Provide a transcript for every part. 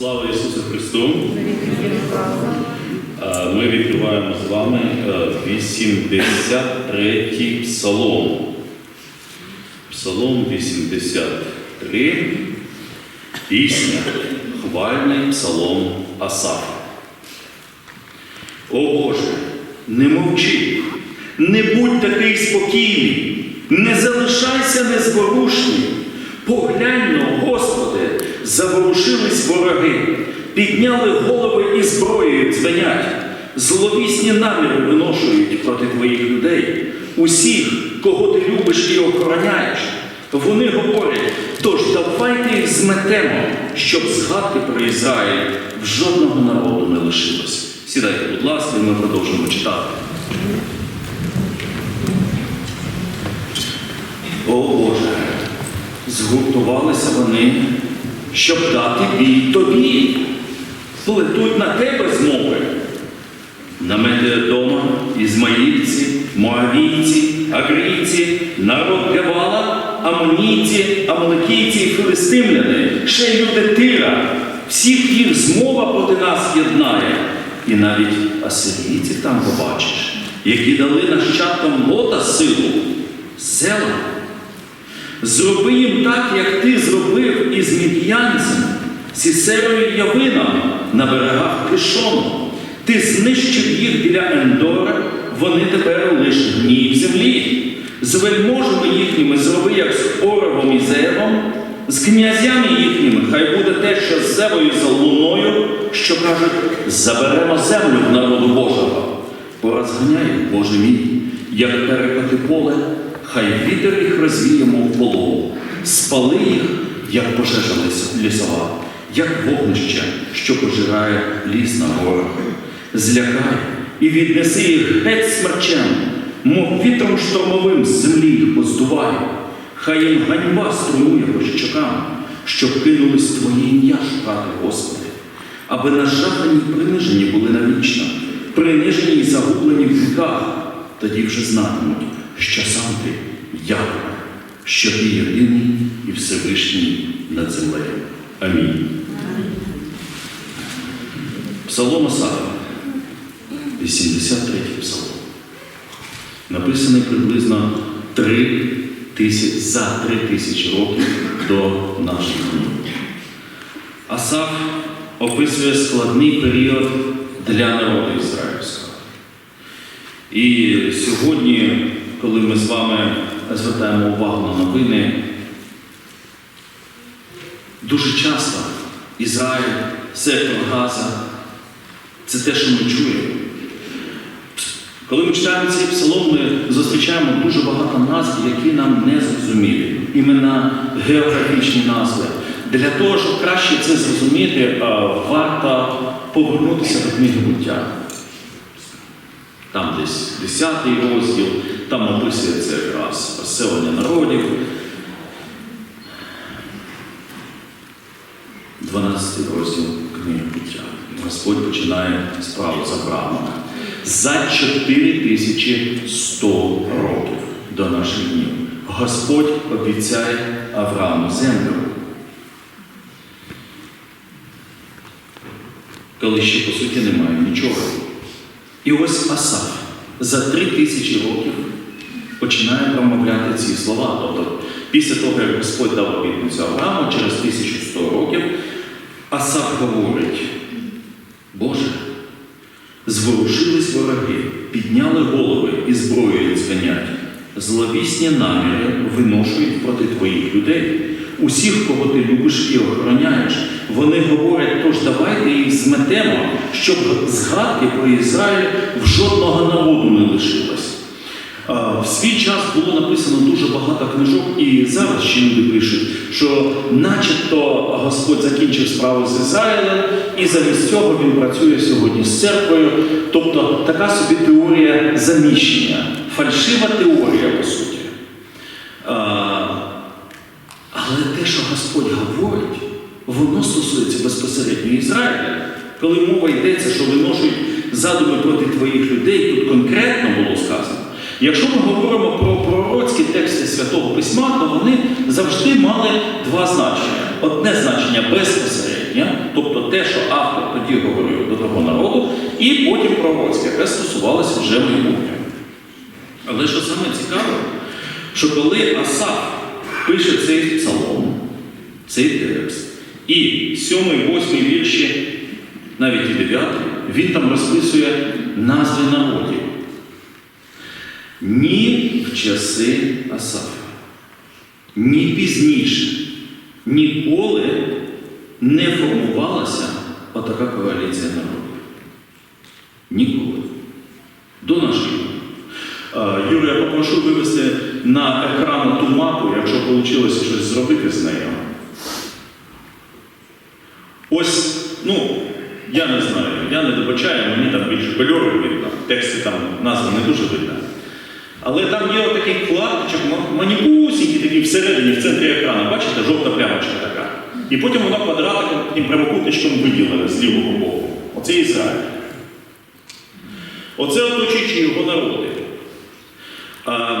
Слава Ісусу Христу! Е, Ми відкриваємо з вами е, 83 псалом. Псалом 83. Пісня. Хвальний псалом Асафа. О Боже, не мовчи, не будь такий спокійний, не залишайся незворушним. Поглянь, Господи, заворушились вороги, підняли голови і зброєю дзвенять, зловісні наміри виношують проти твоїх людей, усіх, кого ти любиш і охороняєш. Вони говорять, тож давайте їх зметемо, щоб згадки про Ізраїль в жодного народу не лишилось. Сідайте, будь ласка, і ми продовжимо читати. О Боже, згуртувалися вони, щоб дати бій тобі. Плетуть на тебе змови. Намети дома, ізмаїльці, моавійці, агрійці, народ Гевала, амонійці, амалекійці і филистимляни, ще й люди Тира. Всіх їх змова проти нас єднає. І навіть асирійці там побачиш, які дали нащадкам лота силу, села. Зроби їм так, як ти зробив із мід'янцем, сісерою і явином на берегах Кишону. Ти знищив їх біля Ендора, вони тепер лише гній в землі. З вельможами їхніми зроби, як з Оровом і Зевом, з князями їхніми, хай буде те, що з Зевою за луною, що кажуть, заберемо землю в народу Божого. Порозганяй, Боже мій, як перекати поле, хай вітер їх розвіє, мов полову, спали їх, як пожежа лісова, як вогнище, що пожирає ліс на горах. Злякай і віднеси їх геть смерчем, мов вітром штормовим з землі їх поздувай. Хай їм ганьба струмує по щокам, щоб кинулись твоє ім'я шукати, Господи, аби нажахані й принижені були навічно, принижені й загублені в віках, тоді вже знатимуть, що сам ти Яхве, що ти єдиний і Всевишній над землею. Амінь. Псалом Асафа, 83 псалом. Написаний приблизно 3 тисяч, за 3 тисячі років до наших днів. Асаф описує складний період для народу ізраїльського. І сьогодні, коли ми з вами звертаємо увагу на новини, дуже часто Ізраїль, сектор Газа це те, що ми чуємо. Коли ми читаємо цей псалом, ми зустрічаємо дуже багато назв, які нам не зрозумілі. Імена географічні назви. Для того, щоб краще це зрозуміти, е, варто повернутися до книги буття. Там десь 10 розділ, там описується якраз розселення народів. 12 розділ книги буття. Господь починає справу з Авраама. За 4100 років до наших днів Господь обіцяє Аврааму землю. Коли ще по суті немає нічого. І ось Асаф за три тисячі років починає промовляти ці слова. Тобто, після того, як Господь дав обітницю Аврааму, через 1100 років Асаф говорить: Боже, зворушились вороги, підняли голови і зброєю дзвенять. Зловісні наміри виношують проти твоїх людей. Усіх, кого ти любиш і охороняєш, вони говорять, тож давайте їх зметемо, щоб згадки про Ізраїль в жодного народу не лишилось. В свій час було написано дуже багато книжок, і зараз ще люди пишуть, що начебто Господь закінчив справу з Ізраїлем, і замість цього він працює сьогодні з церквою. Тобто така собі теорія заміщення, фальшива теорія, по суті. Але те, що Господь говорить, воно стосується безпосередньо Ізраїля. Коли мова йдеться, що виношують задуми проти твоїх людей, тут конкретно було сказано. Якщо ми говоримо про пророцькі тексти Святого Письма, то вони завжди мали два значення. Одне значення безпосередньо, Ні? Тобто те, що автор тоді говорив до того народу, і потім пророцьке, яке стосувалося вже майбутнього. Але що саме цікаве, що коли Асаф пише цей псалом, цей текст, і сьомий, восьмий вірші, навіть і дев'ятий, він там розписує назви народів. Ні в часи Асафа, ні пізніше, ніколи не формувалася отака коаліція народів. Ніколи. До нашої. Юрій, я попрошу вивести на екран ту мапу, якщо вийшло щось зробити з нею. Ось, ну, я не знаю, я не добачаю, мені там більше видно, в там назва не дуже видно. Але там є отакий ма- маніпусінький такий всередині, в центрі екрану, бачите, жовта плямочка така. І потім воно квадратиком і прямокутничком виділене з лівого боку. Оце Ізраїль. Оце оточуючи його народи. А,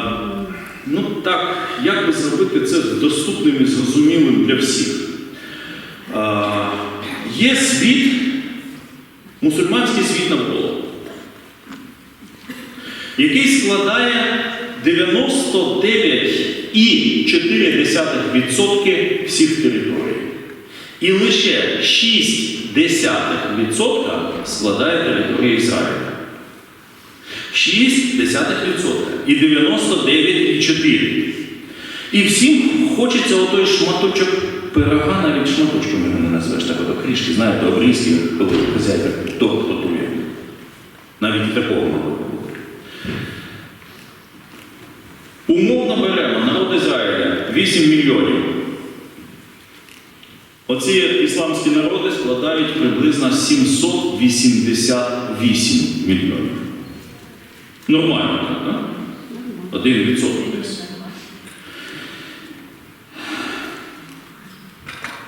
ну так, як би зробити це доступним і зрозумілим для всіх? А, є світ, мусульманський світ навколо, який складає 99,4% всіх територій. І лише 0,6% складає територія Ізраїля. 6% і 99,4%. І всім хочеться отой шматочок пирога, навіть шматочком його не назвеш, так ото крішки, знаєте, обрізки, коли хазяйка хто готує. Навіть такого не народ Ізраїля 8 мільйонів. Оці ісламські народи складають приблизно 788 мільйонів. Нормально, так? Да? Один відсоток десь.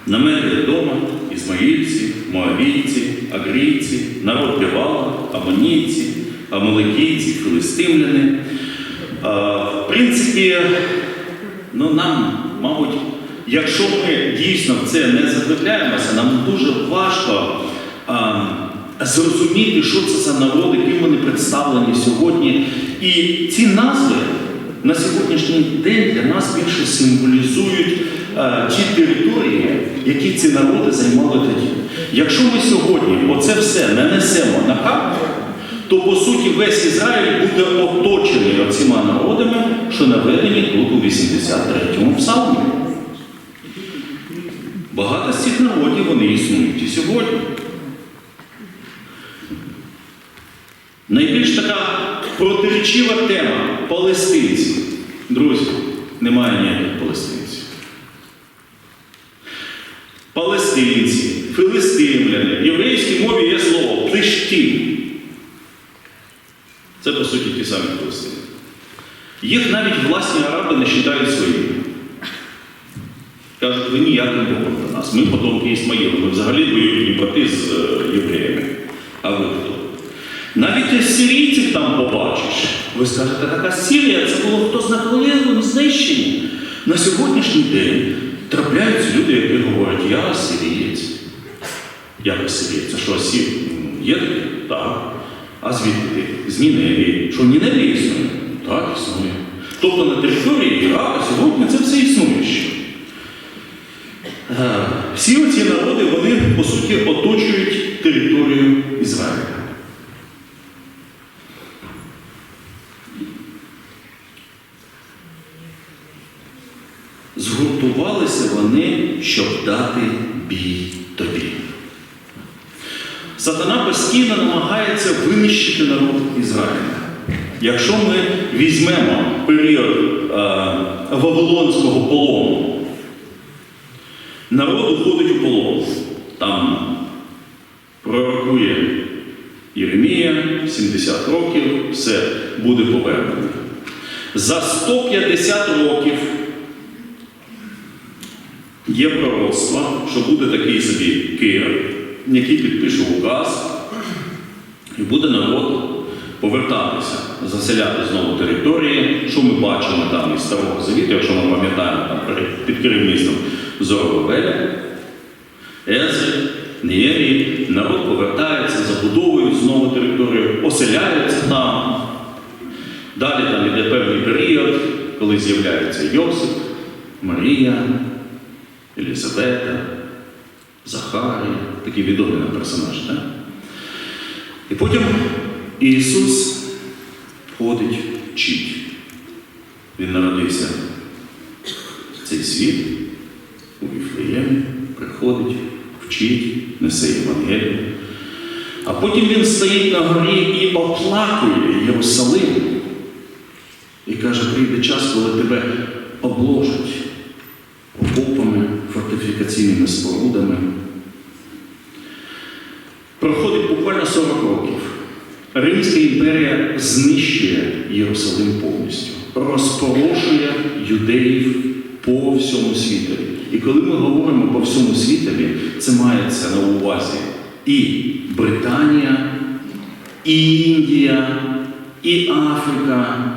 Намети вдома, ізмаїльці, моавійці, агрійці, народ Лівала, амонійці, амалекійці, филистимляни. В принципі, ну нам, мабуть, якщо ми дійсно в це не заглибляємося, нам дуже важко а, зрозуміти, що це за народи, ким вони представлені сьогодні. І ці назви на сьогоднішній день для нас більше символізують е, ті території, які ці народи займали тоді. Якщо ми сьогодні оце все не несемо на карту, то по суті весь Ізраїль буде оточений оціма народами, що наведені тут у 83-му псалмі. Багато з цих народів вони існують і сьогодні. Найбільш така протиречива тема палестинці. Друзі, немає ніяких палестинців. Палестинці, филистимляни, в єврейській мові є слово плештін. Це по суті ті самі палестини. Їх навіть власні араби не вважають своїми. Кажуть, ви ніяким Богом до нас. Ми потомки Ісмаїла, ми взагалі двоюрідні брати з е, євреями. А ви хто? Навіть сирійців там побачиш. Ви скажете, така Сирія, це було хто з наполегливим знищенні. На сьогоднішній день трапляються люди, які говорять, я сирієць. Як сирієць? Це що, сір? Є? Так. А звідки? З Ніневії. Що в існує? Так, існує. Тобто на території Ірака сьогодні це все існує ще. Е, Всі оці народи, вони, по суті, оточують територію Ізраїля. Згуртувалися вони, щоб дати бій. Сатана постійно намагається винищити народ Ізраїля. Якщо ми візьмемо період е, Вавилонського полону, народ уходить у полон. Там пророкує Єремія, 70 років, все буде повернено. За 150 років є пророцтво, що буде такий собі Кир, який підпише указ, і буде народ повертатися, заселяти знову території, що ми бачимо там із Старого Завіту, якщо ми пам'ятаємо там під керівництвом Зоровавеля. Езри, Неєрій, народ повертається, забудовують знову територію, оселяються там. Далі там іде певний період, коли з'являються Йосип, Марія, Елізавета, Захарія, такі відомі нам персонажі. Так? І потім Ісус ходить, вчить. Він народився в цей світ у Віфлеємі, приходить, вчить, несе Євангелію. А потім він стоїть на горі і оплакує Єрусалим. І каже, прийде час, коли тебе обложать окопами, фортифікаційними спорудами. Проходить буквально 40 років. Римська імперія знищує Єрусалим повністю, розпорошує юдеїв по всьому світові. І коли ми говоримо по всьому світові, це мається на увазі і Британія, і Індія, і Африка,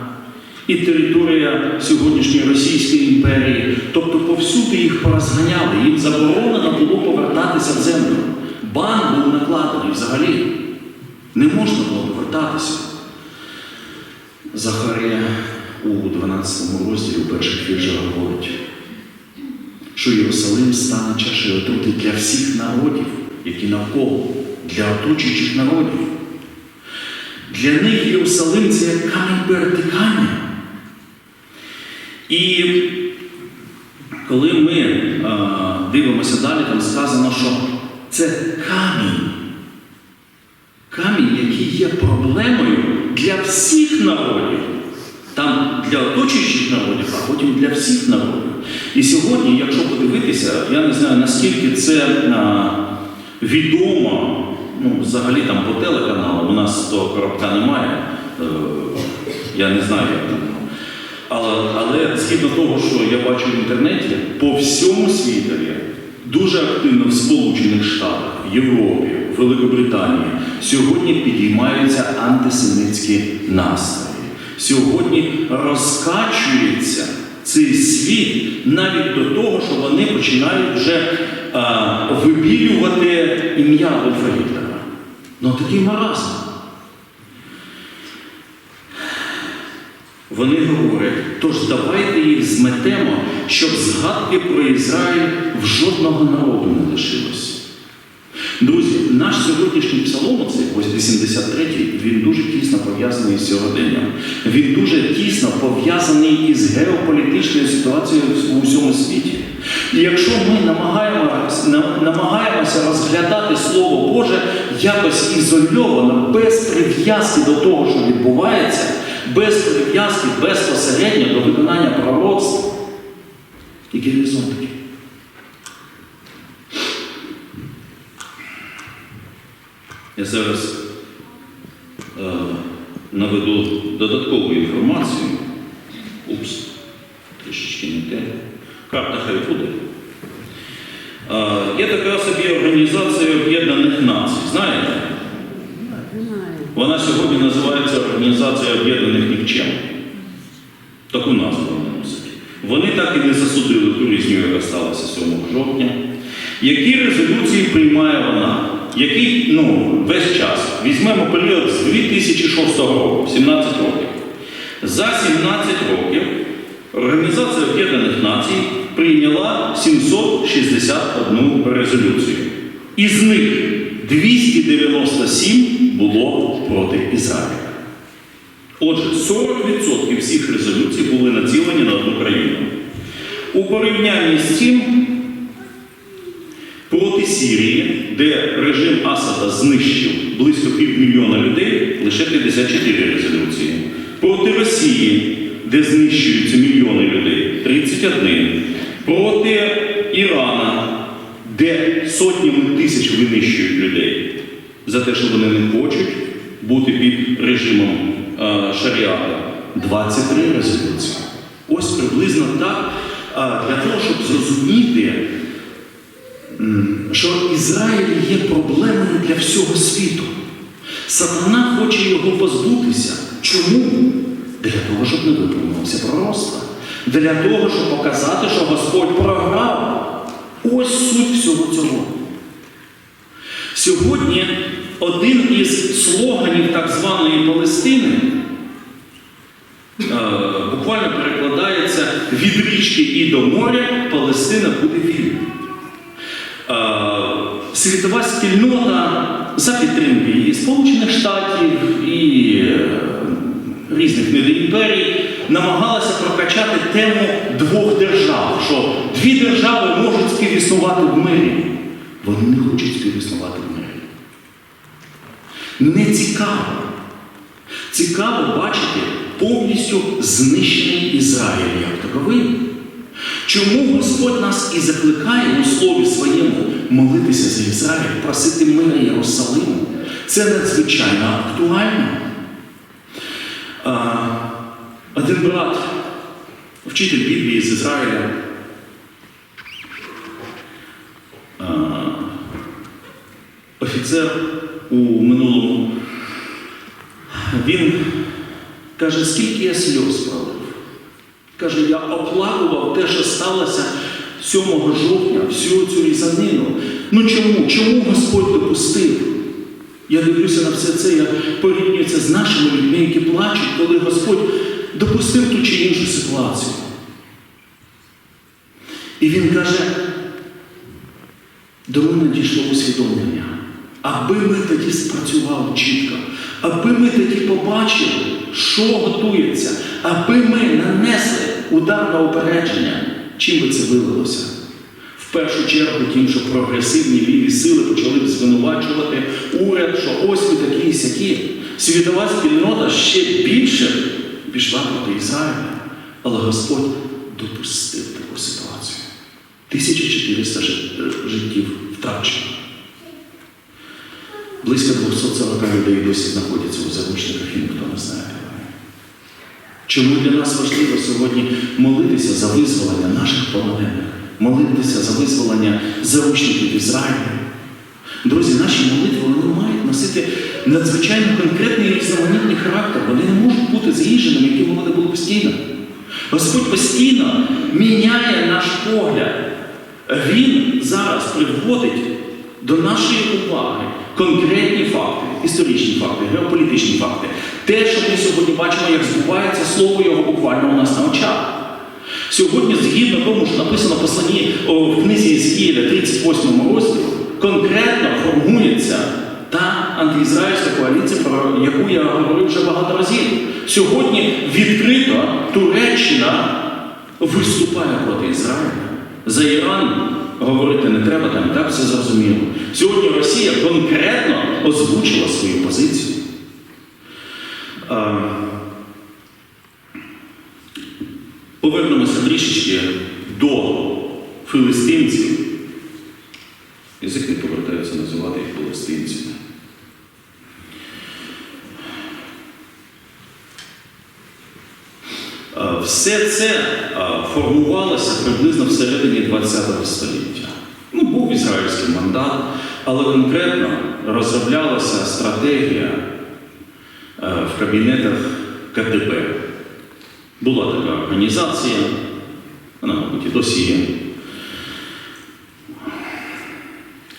і територія сьогоднішньої Російської імперії. Тобто повсюди їх порозганяли, їм заборонено було повертатися в землю. Бан був накладений взагалі. Не можна було повертатися. Захарія у 12 розділі у перших віршах говорить, що Єрусалим стане чашею отрути для всіх народів, які навколо, для оточуючих народів. Для них Єрусалим це як камінь перетикання. І коли ми а, дивимося далі, там сказано, що це камінь. Камінь, який є проблемою для всіх народів. Там для оточуючих народів, а потім для всіх народів. І сьогодні, якщо подивитися, я не знаю, наскільки це відомо, ну, взагалі там по телеканалу, у нас того коробка немає, е, я не знаю, як там. Але, але згідно того, що я бачу в інтернеті, по всьому світові, дуже активно в Сполучених Штатах, в Європі, Великобританії, сьогодні підіймаються антисемитські настрої. Сьогодні розкачується цей світ навіть до того, що вони починають вже а, вибілювати ім'я Адольфа Гітлера. Ну такий маразм. Вони говорять, тож давайте їх зметемо, щоб згадки про Ізраїль в жодного народу не лишилось. Друзі, наш сьогоднішній псалом, цей ось 83-й, він дуже тісно пов'язаний з сьогоденням. Він дуже тісно пов'язаний із геополітичною ситуацією у всьому світі. І якщо ми намагаємося, намагаємося розглядати Слово Боже якось ізольовано, без прив'язки до того, що відбувається, без прив'язки безпосередньо до виконання пророцтва, який резон Я зараз е, наведу додаткову інформацію. Упс, трішечки не те. Карта хай буде. Е, є така собі організація Об'єднаних Націй. Знаєте? Вона сьогодні називається Організація Об'єднаних Нікчем. Таку назву вона носить. Вони так і не засудили ту різню, яка сталася 7 жовтня. Які резолюції приймає вона? Який ну, весь час? Візьмемо період з 2006 року, 17 років. За 17 років Організація Об'єднаних Націй прийняла 761 резолюцію. Із них 297 було проти Ізраїля. Отже, 40% всіх резолюцій були націлені на одну країну. У порівнянні з цим проти Сірії, де режим Асада знищив близько півмільйона людей, лише 54 резолюції. Проти Росії, де знищуються мільйони людей, 31. Проти Ірана, де сотнями тисяч винищують людей за те, що вони не хочуть бути під режимом е, шаріата. 23 резолюції. Ось приблизно так, е, для того, щоб зрозуміти, що Ізраїль є проблемою для всього світу. Сатана хоче його позбутися. Чому? Для того, щоб не виповнилося пророцтво. Для того, щоб показати, що Господь програв. Ось суть всього цього. Сьогодні один із слоганів так званої Палестини е, буквально перекладається від річки і до моря Палестина буде вільна. Е, Світова спільнота за підтримки і Сполучених Штатів і е, різних недоімперій намагалася прокачати тему двох держав, що дві держави можуть співіснувати в мирі. Вони не хочуть співіснувати в мирі. Не цікаво. Цікаво бачити повністю знищений Ізраїль як таковий. Чому Господь нас і закликає у слові своєму молитися за Ізраїль, просити мира Єрусалиму? Це надзвичайно актуально. Один брат, вчитель Біблії з Ізраїля, офіцер у минулому, він каже, скільки я сльоз пролив. Каже, я оплакував те, що сталося 7 жовтня, всю цю різанину. Ну чому? Чому Господь допустив? Я дивлюся на все це, я порівнюю це з нашими людьми, які плачуть, коли Господь допустив ту чи іншу ситуацію. І він каже, до мене дійшло усвідомлення, аби ми тоді спрацювали чітко, аби ми тоді побачили, що готується, аби ми нанесли удар на упередження, чим би це вилилося. В першу чергу тим, що прогресивні ліві сили почали б звинувачувати уряд, що ось ви такі і сякі. Світова спільнота ще більше пішла проти Ізраїля, але Господь допустив таку ситуацію. 1400 життів втрачено. Близько 240 людей досі знаходяться у заручниках і ніхто не знає. Чому для нас важливо сьогодні молитися за визволення наших полонених, молитися за визволення заручників Ізраїля? Друзі, наші молитви вони мають носити надзвичайно конкретний і різноманітний характер. Вони не можуть бути заїждженими, якими вони були постійно. Господь постійно міняє наш погляд. Він зараз приводить до нашої уваги конкретні факти, історичні факти, геополітичні факти. Те, що ми сьогодні бачимо, як збувається слово його буквально у нас на очах. Сьогодні, згідно тому, що написано посланні в книзі Ізкіля, 38 розділі, конкретно формується та антиізраїльська коаліція, про яку я говорив вже багато разів. Сьогодні відкрито Туреччина виступає проти Ізраїля. За Іран говорити не треба, там так все зрозуміло. Сьогодні Росія конкретно озвучила свою позицію. Повернемося трішечки до филистимців. Язики повертаються називати їх палестинцями. Е, Все це формувалося приблизно всередині ХХ століття. Ну, був ізраїльський мандат, але конкретно розроблялася стратегія в кабінетах КТП. Була така організація, вона, мабуть, і досі є.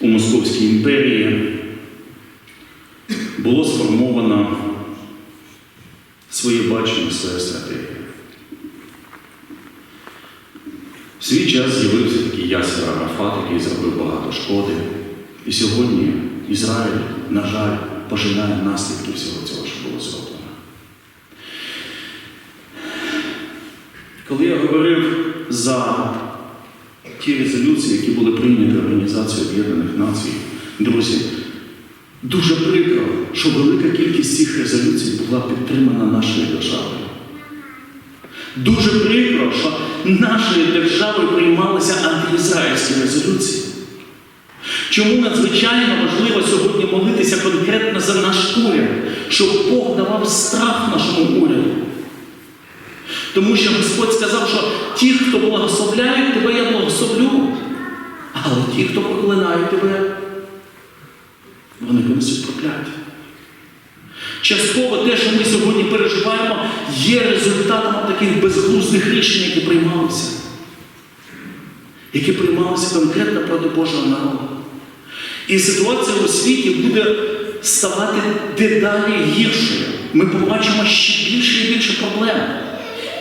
У Московській імперії було сформовано своє бачення, своя стратегія. В свій час з'явився такий Ясер Арафат, який зробив багато шкоди. І сьогодні Ізраїль, на жаль, пожинає наслідки всього цього, що було зроблено. Коли я говорив за ті резолюції, які були прийняті Організацією Об'єднаних Націй, друзі, дуже прикро, що велика кількість цих резолюцій була підтримана нашою державою. Дуже прикро, що нашою державою приймалися антиізраїльські резолюції. Чому надзвичайно важливо сьогодні молитися конкретно за наш уряд, щоб Бог давав страх нашому уряду? Тому що Господь сказав, що ті, хто благословляють тебе, я благословлю. Але ті, хто проклинають тебе, вони понесуть прокляття. Частково те, що ми сьогодні переживаємо, є результатом таких безглуздих рішень, які приймалися, які приймалися конкретно проти Божого народу. І ситуація у світі буде ставати дедалі гіршою. Ми побачимо ще більше і більше проблем.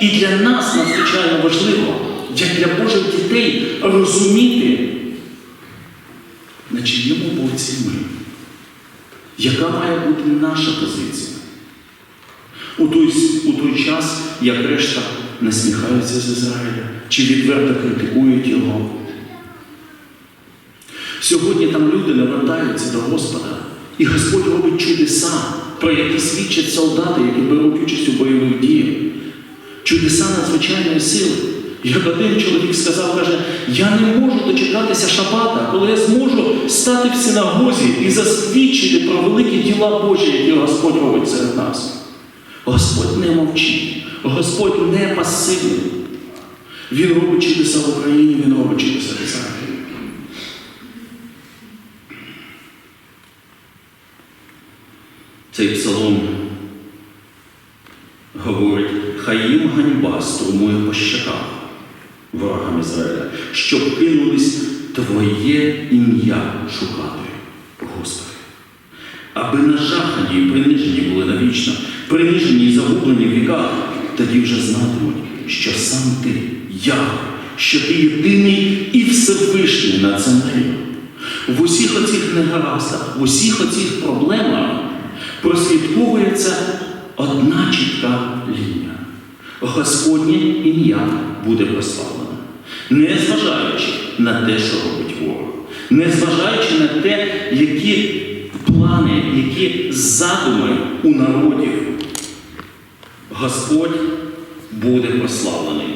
І для нас надзвичайно важливо, як для Божих дітей, розуміти, на чиєму боці ми. Яка має бути наша позиція? У той, у той час, як решта насміхаються з Ізраїля чи відверто критикують його. Сьогодні там люди навертаються до Господа, і Господь робить чудеса, про які свідчать солдати, які беруть участь у бойових діях. Чудеса надзвичайної сили. Як один чоловік сказав, каже, я не можу дочекатися шабата, коли я зможу стати в синагозі і засвідчити про великі діла Божі, які Господь робить серед нас. Господь не мовчить, Господь не пасивний. Він робить чудеса в Україні, Він робить чудеса в Ізраїлі. Цей псалом говорить, хай їм ганьба струмує по щоках ворогам Ізраїля, щоб кинулись Твоє ім'я шукати, Господи. Аби нажахані і принижені були навічно, принижені і загублені в віках, тоді вже знатимуть, що сам ти, я, що ти єдиний і Всевишній над землею. В усіх оцих негараздах, в усіх оцих проблемах прослідковується одна чітка лінія. Господнє ім'я буде прославлено. Незважаючи на те, що робить ворог, незважаючи на те, які плани, які задуми у народів, Господь буде прославлений.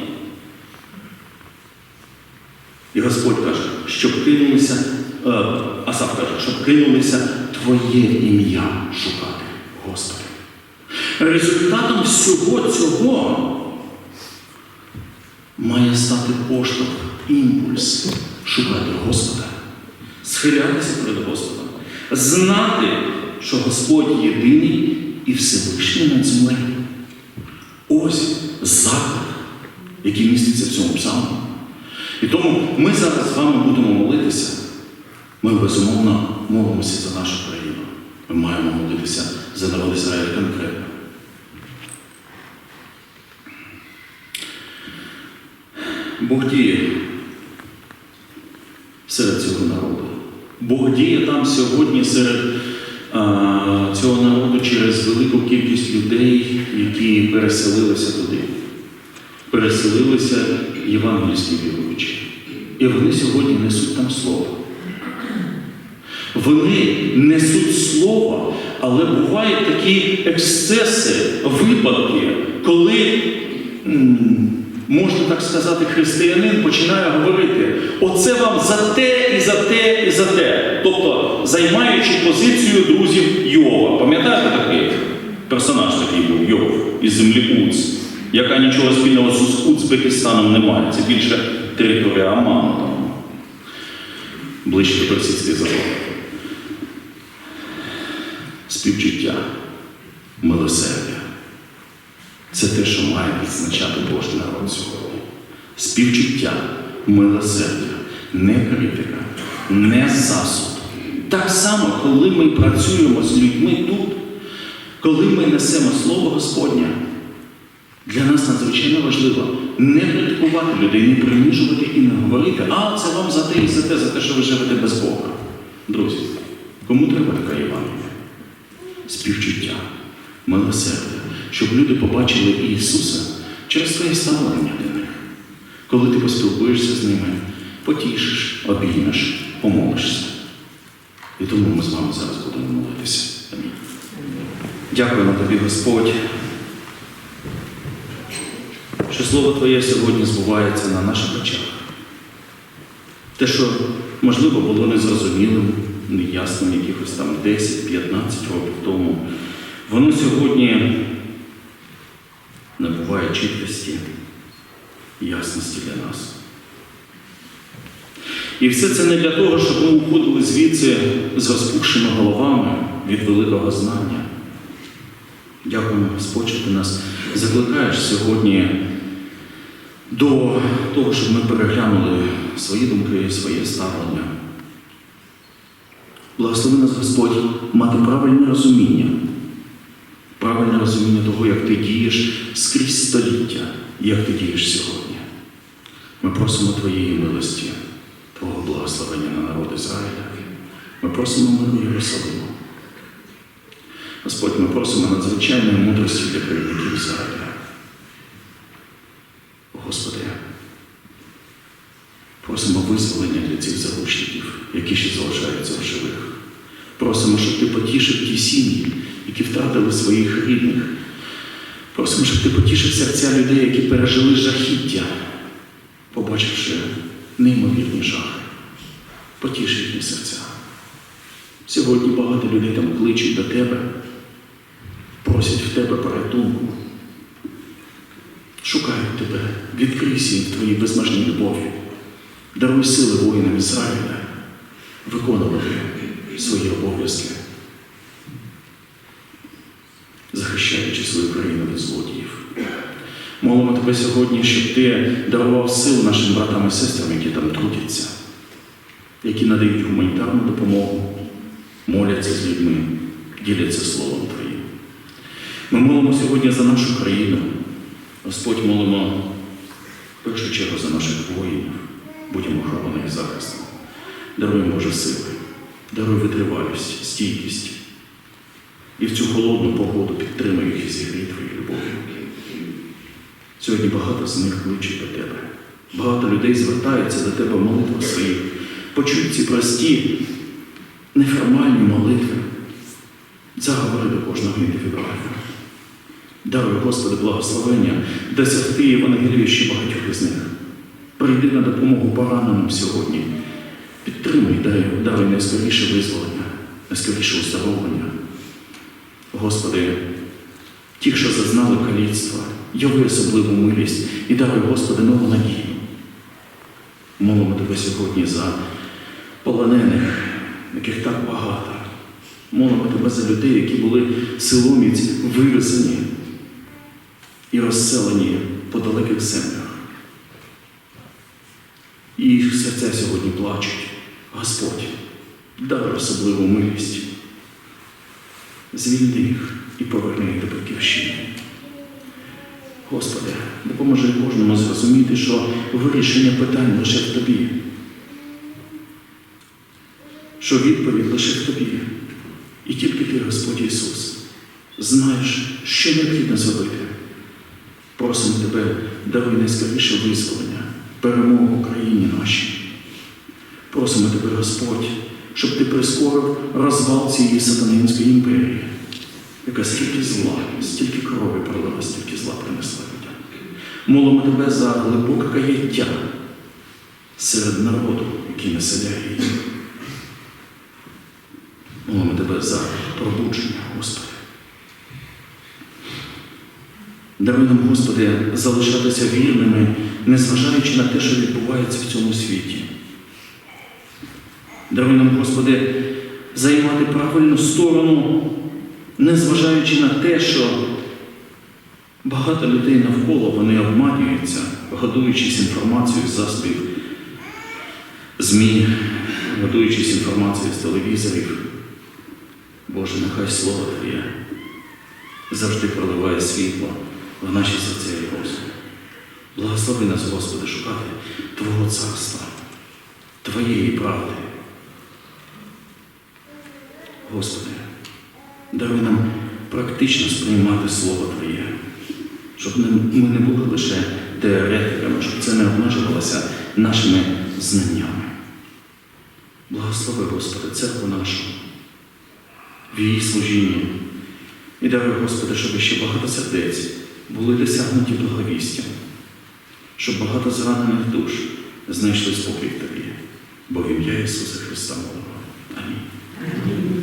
І Господь каже, щоб кинулися, е, Асав каже, щоб кинулися Твоє ім'я шукати, Господи. Результатом всього цього має стати поштовх, імпульс шукати Господа, схилятися перед Господом, знати, що Господь єдиний і Всевишній над землею. Ось заклик, який міститься в цьому псалмі. І тому ми зараз з вами будемо молитися. Ми безумовно молимося за нашу країну. Ми маємо молитися за народ Ізраїля конкретно. Бог діє серед цього народу. Бог діє там сьогодні серед а, цього народу через велику кількість людей, які переселилися туди. Переселилися євангельські віруючі. І вони сьогодні несуть там слово. Вони несуть слово, але бувають такі ексцеси, випадки, коли, можна так сказати, християнин починає говорити: оце вам за те і за те і за те. Тобто, займаючи позицію друзів Йова. Пам'ятаєте такий персонаж такий був Йов із землі Уц, яка нічого спільного з Узбекистаном не має. Це більше територія Аману, там, ближче до Персидських залів співчуття, милосердя. Це те, що має відзначати Божий народ сьогодні. Співчуття, милосердя, не критика, не засуд. Так само, коли ми працюємо з людьми тут, коли ми несемо Слово Господнє, для нас надзвичайно важливо не критикувати людей, не принижувати і не говорити, а це вам за те і за те, за те, що ви живете без Бога. Друзі, кому треба така Євангелія? співчуття, милосердя, щоб люди побачили Ісуса через своє ставлення до них. Коли ти поспілкуєшся з ними, потішиш, обіймеш, помолишся. І тому ми з вами зараз будемо молитися. Амінь. Дякуємо тобі, Господь, що Слово Твоє сьогодні збувається на наших очах. Те, що, можливо, було незрозумілим, неясним якихось там 10-15 років тому, воно сьогодні набуває чіткості і ясності для нас. І все це не для того, щоб ми уходили звідси з розпухшими головами від великого знання. Дякуємо, Господь, що ти нас закликаєш сьогодні до того, щоб ми переглянули свої думки, своє ставлення. Благослови нас, Господь, мати правильне розуміння, правильне розуміння того, як ти дієш скрізь століття, як ти дієш сьогодні. Ми просимо Твоєї милості, Твого благословення на народ Ізраїля. Ми просимо миру Єрусалиму. Господь, ми просимо надзвичайної мудрості для керівників Ізраїля. Господи, просимо визволення для цих заручників, які ще залишаються в живих. Просимо, щоб ти потішив ті сім'ї, які втратили своїх рідних. Просимо, щоб ти потішив серця людей, які пережили жахіття, побачивши неймовірні жахи. Потіш їхні серця. Сьогодні багато людей там кличуть до тебе, просять в тебе порятунку, шукають тебе, відкрийся в твоїй безмежній любові, даруй сили воїнам Ізраїля виконувати свої обов'язки, свою країну від злодіїв. Молимо тебе сьогодні, щоб ти дарував силу нашим братам і сестрам, які там трудяться, які надають гуманітарну допомогу, моляться з людьми, діляться Словом Твоїм. Ми молимо сьогодні за нашу країну. Господь молимо в першу чергу за наших воїнів, будемо охорони і захисту. Даруй Боже сили, даруй витривалість, стійкість. І в цю холодну погоду підтримай їх і зігрій Твоєю любов'ю. Сьогодні багато з них кличуть до тебе. Багато людей звертаються до тебе в своїх. Почуй ці прості, неформальні молитви. Заговори до кожного індивідуально. Даруй, Господи, благословення досягти Євангелію ще багатьох із них. Прийди на допомогу пораненим сьогодні. Підтримай, дай, дай найскоріше визволення, найскоріше оздоровлення. Господи, ті, що зазнали каліцтва, яви особливу милість і даруй, Господи, нову надію. Молимо Тебе сьогодні за полонених, яких так багато. Молимо Тебе за людей, які були силоміць вивезені і розселені по далеких землях. І їх серця сьогодні плачуть. Господь, дай особливу милість. Звільни їх і поверни їх до батьківщини. Господи, допоможи кожному зрозуміти, що вирішення питань лише в Тобі. Що відповідь лише в Тобі. І тільки Ти, Господь Ісус, знаєш, що необхідно зробити. Просимо Тебе, даруй найскоріше визволення, перемогу Україні нашій. Просимо Тебе, Господь, щоб Ти прискорив розвал цієї сатанинської імперії, яка стільки зла, стільки крові пролила, стільки зла принесла людям. Молимо Тебе за глибоке каяття серед народу, який населяє її. Молимо Тебе за пробудження, Господи. Даруй нам, Господи, залишатися вірними, незважаючи на те, що відбувається в цьому світі. Даруй нам, Господи, займати правильну сторону, незважаючи на те, що багато людей навколо вони обманюються, годуючись інформацією з засобів ЗМІ, годуючись інформацією з телевізорів. Боже, нехай Слово Твоє завжди проливає світло в наші серця і розум. Благослови нас, Господи, шукати Твого царства, Твоєї правди. Господи, даруй нам практично сприймати Слово Твоє, щоб ми не були лише теоретиками, щоб це не обмежувалося нашими знаннями. Благослови, Господи, церкву нашу в її служінні. І даруй, Господи, щоб ще багато сердець були досягнуті благовістям, щоб багато зранених душ знайшли спокій Тобі, бо в ім'я Ісуса Христа молимо. Амінь.